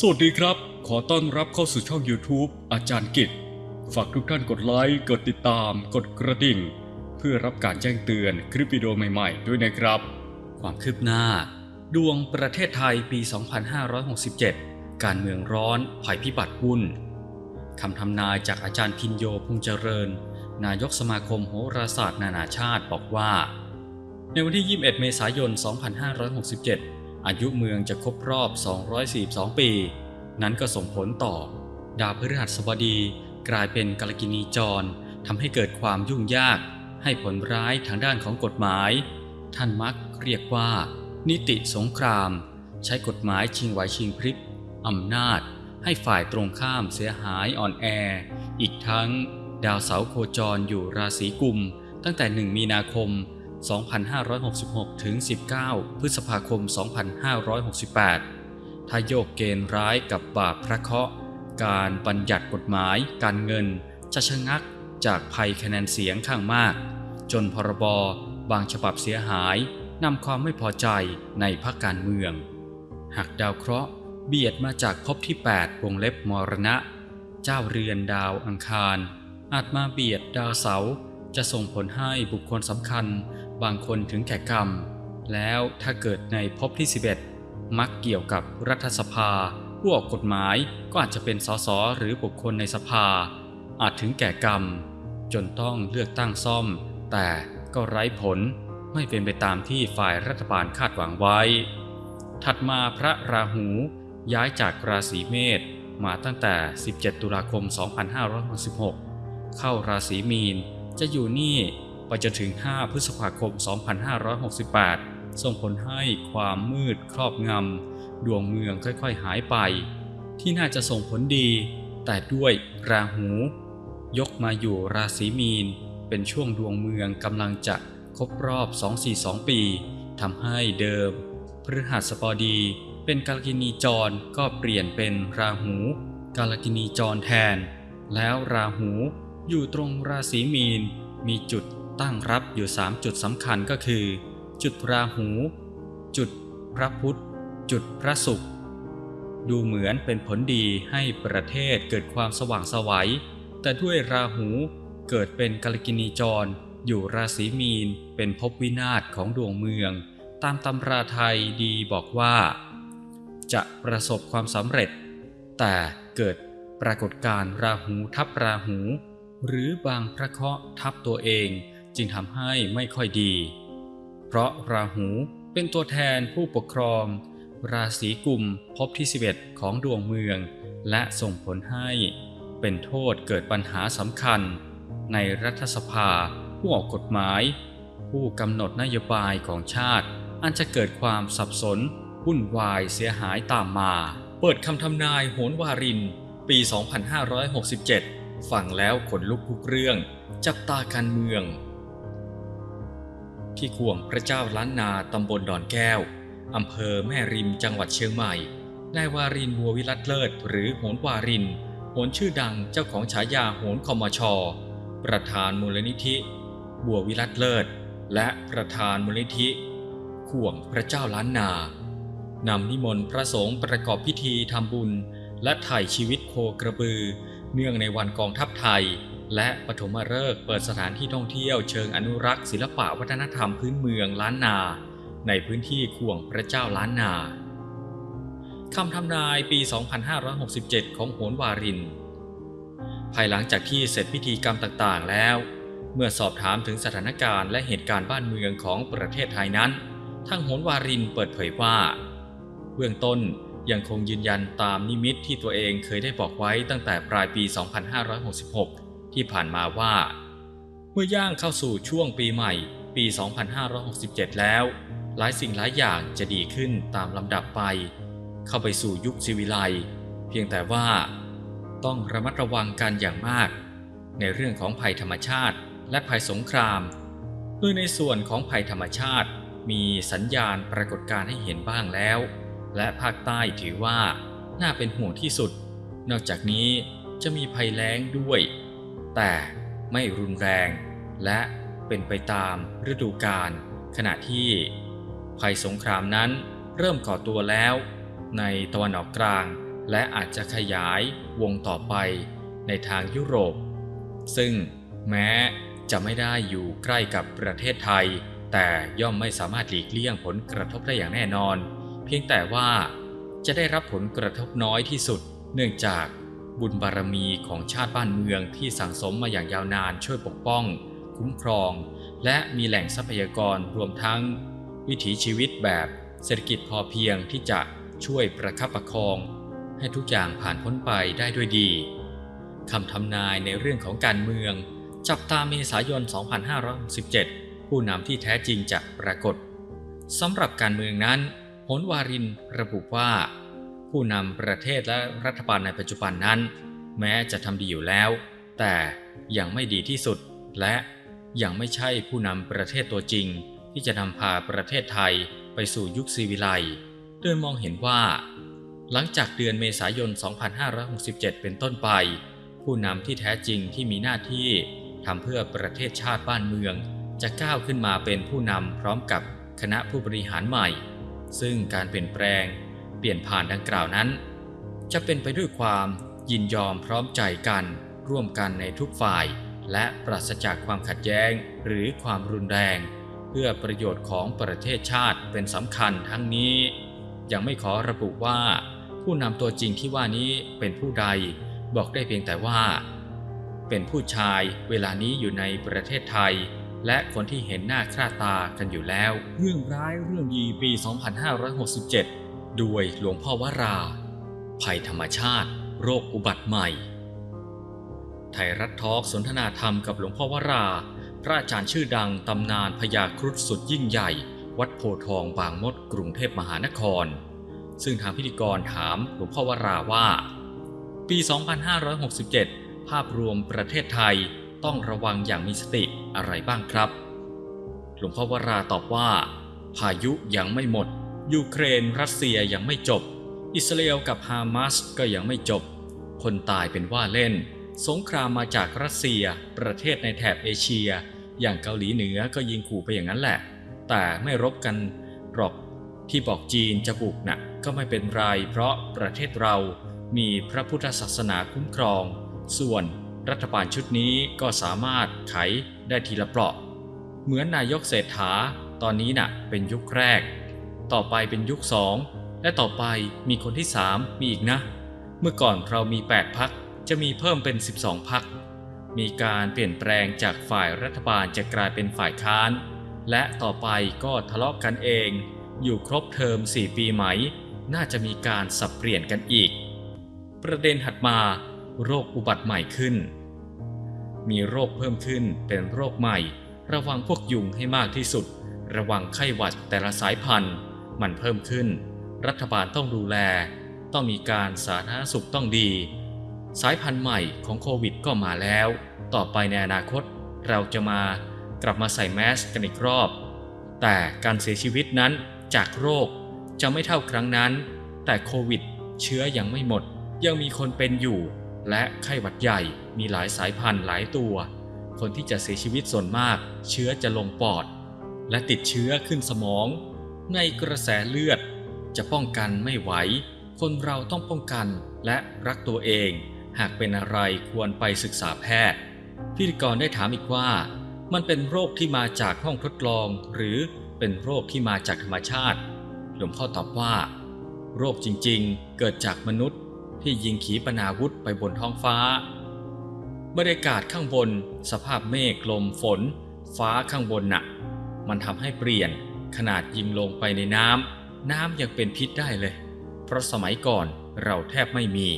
สวัสดีครับ ขอต้อนรับเข้าสู่ช่อง YouTube อาจารย์กิจ ฝากทุกท่านกดไลค์ กดติดตาม กดกระดิ่ง เพื่อรับการแจ้งเตือนคลิปวิดีโอใหม่ๆ ด้วยนะครับ ความคืบหน้า ดวงประเทศไทยปี 2567 การเมืองร้อน ภัยพิบัติวุ่นคำทำนายจากอาจารย์พินโยพงษ์เจริญ นายกสมาคมโหราศาสตร์นานาชาติบอกว่า ในวันที่ 21 เมษายน 2567 อายุเมืองจะครบรอบ 242 ปี นั้นก็ส่งผลต่อ ดาวพฤหัสบดีกลายเป็นกาลกินีจรทำให้เกิดความยุ่งยาก ให้ผลร้ายทางด้านของกฎหมาย ท่านมักเรียกว่า นิติสงคราม ใช้กฎหมายชิงไหวชิงพริบอำนาจ ให้ฝ่ายตรงข้ามเสียหายอ่อนแอ อีกทั้ง ดาวเสาโคจรอยู่ราศีกุม ตั้งแต่ 1 มีนาคม 2566 ถึง 19 พฤษภาคม 2568 ถ้าโยกเกณฑ์ร้ายกับบาปพระเคราะห์ การบัญญัติกฎหมาย การเงิน จะชะงักจากภัยคะแนนเสียงข้างมาก จนพรบ บางฉบับเสียหายนำความไม่พอใจในพรรคการเมือง หากดาวเคราะห์เบียดมาจากภพที่ 8 วงเล็บมรณะ เจ้าเรือนดาวอังคาร อาจมาเบียดดาวเสา จะส่งผลให้บุคคลสำคัญ บางคนถึงแก่กรรม แล้วถ้าเกิดในภพที่ 11 มักเกี่ยวกับรัฐสภา ผู้ออกกฎหมายก็อาจจะเป็นสสหรือบุคคลในสภา อาจถึงแก่กรรม จนต้องเลือกตั้งซ่อม แต่ก็ไร้ผลไม่เป็นไปตามที่ฝ่ายรัฐบาลคาดหวังไว้ ถัดมาพระราหูย้ายจากราศีเมษมาตั้งแต่ 17 ตุลาคม 2566 เข้าราศีมีน จะอยู่นี่ ไปจนถึง 5 พฤษภาคม 2568 ส่งผลให้ความมืดครอบงำดวงเมืองค่อยๆหายไป ที่น่าจะส่งผลดี แต่ด้วยราหู ยกมาอยู่ราศีมีน เป็นช่วงดวงเมืองกำลังจะครบรอบ 242 ปีทำให้เดิมพฤหัสบดีเป็นกาลกินีจรก็เปลี่ยนเป็นราหู กาลกินีจรแทน แล้วราหูอยู่ตรงราศีมีนมีจุด ตั้งรับอยู่ 3 จุดสำคัญก็คือ จุดราหู จุดพระพุธ จุดพระศุกร์ดูเหมือนเป็นผลดีให้ประเทศเกิดความสว่างสวัย แต่ด้วยราหูเกิดเป็นกาลกินีจร อยู่ราศีมีน เป็นภพวินาศของดวงเมือง ตามตำราไทยดีบอกว่า จะประสบความสำเร็จ แต่เกิดปรากฏการณ์ราหูทับราหู หรือบางพระเคราะห์ทับตัวเอง จึงทำให้ไม่ค่อยดี เพราะราหูเป็นตัวแทนผู้ปกครอง ราศีกุมภพที่ 11 ของดวงเมือง และส่งผลให้เป็นโทษเกิดปัญหาสำคัญ ในรัฐสภาผู้ออกกฎหมาย ผู้กำหนดนโยบายของชาติ อันจะเกิดความสับสนวุ่นวายเสียหายตามมา เปิดคำทำนายโหนวาริน ปี 2567 ฟังแล้วขนลุกทุกเรื่อง จับตาการเมือง ที่ข่วงพระเจ้าล้านนาตำบลดอนแก้วอำเภอแม่ริมจังหวัดเชียงใหม่นายวารินบัววิรัตเลิศ หรือโหนวารินโหนชื่อดังเจ้าของฉายาโหนคอมชประธานมูลนิธิ บัววิรัตเลิศ และประธานมูลนิธิ ข่วงพระเจ้าล้านนานำนิมนต์พระสงฆ์ประกอบพิธีทำบุญ และถ่ายชีวิตโคกระบือ เนื่องในวันกองทัพไทย และปฐมฤกษ์เปิดสถานที่ท่องเที่ยวเชิงอนุรักษ์ศิลปะวัฒนธรรมพื้นเมืองล้านนา ในพื้นที่ข่วงพระเจ้าล้านนาคำทำนายปี 2567 ของโหนวาริน ภายหลังจากที่เสร็จพิธีกรรมต่างๆแล้ว เมื่อสอบถามถึงสถานการณ์และเหตุการณ์บ้านเมืองของประเทศไทยนั้นทางโหนวารินเปิดเผยว่า เบื้องต้นยังคงยืนยันตามนิมิตที่ตัวเองเคยได้บอกไว้ตั้งแต่ปลายปี 2566 ที่ผ่านมาว่า เมื่อย่างเข้าสู่ช่วงปีใหม่ปี 2567 แล้ว หลายสิ่งหลายอย่างจะดีขึ้นตามลำดับไป เข้าไปสู่ยุคศิวิไลเพียงแต่ว่า ต้องระมัดระวังกันอย่างมาก ในเรื่องของภัยธรรมชาติ และภัยสงครามโดยในส่วนของภัยธรรมชาติ มีสัญญาณปรากฏการให้เห็นบ้างแล้ว และภาคใต้ถือว่าน่าเป็นห่วงที่สุด นอกจากนี้จะมีภัยแล้งด้วย แต่ไม่รุนแรง และเป็นไปตามฤดูกาลขณะที่ภัยสงครามนั้นเริ่มก่อตัวแล้ว ในตะวันออกกลาง และอาจจะขยายวงต่อไปในทางยุโรป ซึ่งแม้จะไม่ได้อยู่ใกล้กับประเทศไทย แต่ย่อมไม่สามารถหลีกเลี่ยงผลกระทบได้อย่างแน่นอน เพียงแต่ว่าจะได้รับผลกระทบน้อยที่สุด เนื่องจาก บุญบารมีของชาติบ้านเมืองที่สั่งสมมาอย่างยาวนานช่วยปกป้อง คุ้มครอง และมีแหล่งทรัพยากรรวมทั้ง วิถีชีวิตแบบเศรษฐกิจพอเพียงที่จะช่วยประคับประคอง ให้ทุกอย่างผ่านพ้นไปได้ด้วยดีคำทำนายในเรื่องของการเมือง จับตาเมษายน 2567ผู้นำที่แท้จริงจะปรากฏสำหรับการเมืองนั้นโหนวารินระบุว่า ผู้นำประเทศและรัฐบาลในปัจจุบันนั้น แม้จะทำดีอยู่แล้ว แต่ยังไม่ดีที่สุด และยังไม่ใช่ผู้นำประเทศตัวจริง ที่จะนำพาประเทศไทยไปสู่ยุคซีวิไล์โดยมองเห็นว่า หลังจากเดือนเมษายน 2567 เป็นต้นไป ผู้นำที่แท้จริงที่มีหน้าที่ทำเพื่อประเทศชาติบ้านเมือง จะก้าวขึ้นมาเป็นผู้นำพร้อมกับคณะผู้บริหารใหม่ ซึ่งการเปลี่ยนแปลง ลี่ยนผ่านดังกล่าวนั้น จะเป็นไปด้วยความยินยอมพร้อมใจกัน ร่วมกันในทุกฝ่าย และปราศจากความขัดแย้งหรือความรุนแรง เพื่อประโยชน์ของประเทศชาติเป็นสำคัญทั้งนี้ ยังไม่ขอระบุว่า ผู้นำตัวจริงที่ว่านี้เป็นผู้ใด บอกได้เพียงแต่ว่า เป็นผู้ชายเวลานี้อยู่ในประเทศไทยและคนที่เห็นหน้าค่าตากันอยู่แล้ว เรื่องร้ายเรื่องดีปี 2567 ด้วยหลวงพ่อวรา ภัยธรรมชาติ โรคอุบัติใหม่ ไทยรัฐทอล์กสนทนาธรรมกับหลวงพ่อวรา พระอาจารย์ชื่อดังตำนานพญาครุฑสุดยิ่งใหญ่ วัดโพธทองบางมดกรุงเทพมหานคร ซึ่งทางพิธีกรถามหลวงพ่อวราว่า ปี 2567 ภาพรวมประเทศไทยต้องระวังอย่างมีสติอะไรบ้างครับ หลวงพ่อวราตอบว่า พายุยังไม่หมด ยูเครนรัสเซียยังไม่จบ อิสราเอลกับฮามาสก็ยังไม่จบ คนตายเป็นว่าเล่น สงครามมาจากรัสเซีย ประเทศในแถบเอเชีย อย่างเกาหลีเหนือก็ยิงขู่ไปอย่างนั้นแหละ แต่ไม่รบกันหรอกที่บอกจีนจะบุกน่ะก็ไม่เป็นไร เพราะประเทศเรามีพระพุทธศาสนาคุ้มครอง ส่วนรัฐบาลชุดนี้ก็สามารถไขได้ทีละเปราะ เหมือนนายกเศรษฐาตอนนี้น่ะเป็นยุคแรก ต่อไปเป็นยุคสองและต่อไปมีคนที่สามมีอีกนะ เมื่อก่อนเรามี 8พักจะมีเพิ่มเป็น 12พักมีการเปลี่ยนแปลงจากฝ่ายรัฐบาลจะกลายเป็นฝ่ายค้าน และต่อไปก็ทะเลาะกันเอง อยู่ครบเทอม 4 ปีไหม น่าจะมีการสับเปลี่ยนกันอีก ประเด็นถัดมา โรคอุบัติใหม่ขึ้น มีโรคเพิ่มขึ้นเป็นโรคใหม่ ระวังพวกยุงให้มากที่สุด ระวังไข้หวัดแต่ละสายพันธุ์ มันเพิ่มขึ้น รัฐบาลต้องดูแล ต้องมีการสาธารณสุขต้องดี สายพันธุ์ใหม่ของโควิดก็มาแล้ว ต่อไปในอนาคตเราจะมากลับมาใส่แมสกันอีกรอบ แต่การเสียชีวิตนั้นจากโรคจะไม่เท่าครั้งนั้น แต่โควิดเชื้อยังไม่หมด ยังมีคนเป็นอยู่ และไข้หวัดใหญ่มีหลายสายพันธุ์หลายตัว คนที่จะเสียชีวิตส่วนมาก เชื้อจะลงปอด และติดเชื้อขึ้นสมอง ในกระแสเลือด จะป้องกันไม่ไหว คนเราต้องป้องกันและรักตัวเอง หากเป็นอะไรควรไปศึกษาแพทย์ พิธีกรได้ถามอีกว่า มันเป็นโรคที่มาจากห้องทดลอง หรือเป็นโรคที่มาจากธรรมชาติ หลวงพ่อตอบว่า โรคจริงๆ เกิดจากมนุษย์ ที่ยิงขีปนาวุธไปบนท้องฟ้าบรรยากาศข้างบน สภาพเมฆลมฝน ฟ้าข้างบนน่ะมันทำให้เปลี่ยน ขนาดยิงลงไปในน้ำน้ำยังเป็นพิษได้เลย เพราะสมัยก่อนเราแทบไม่มี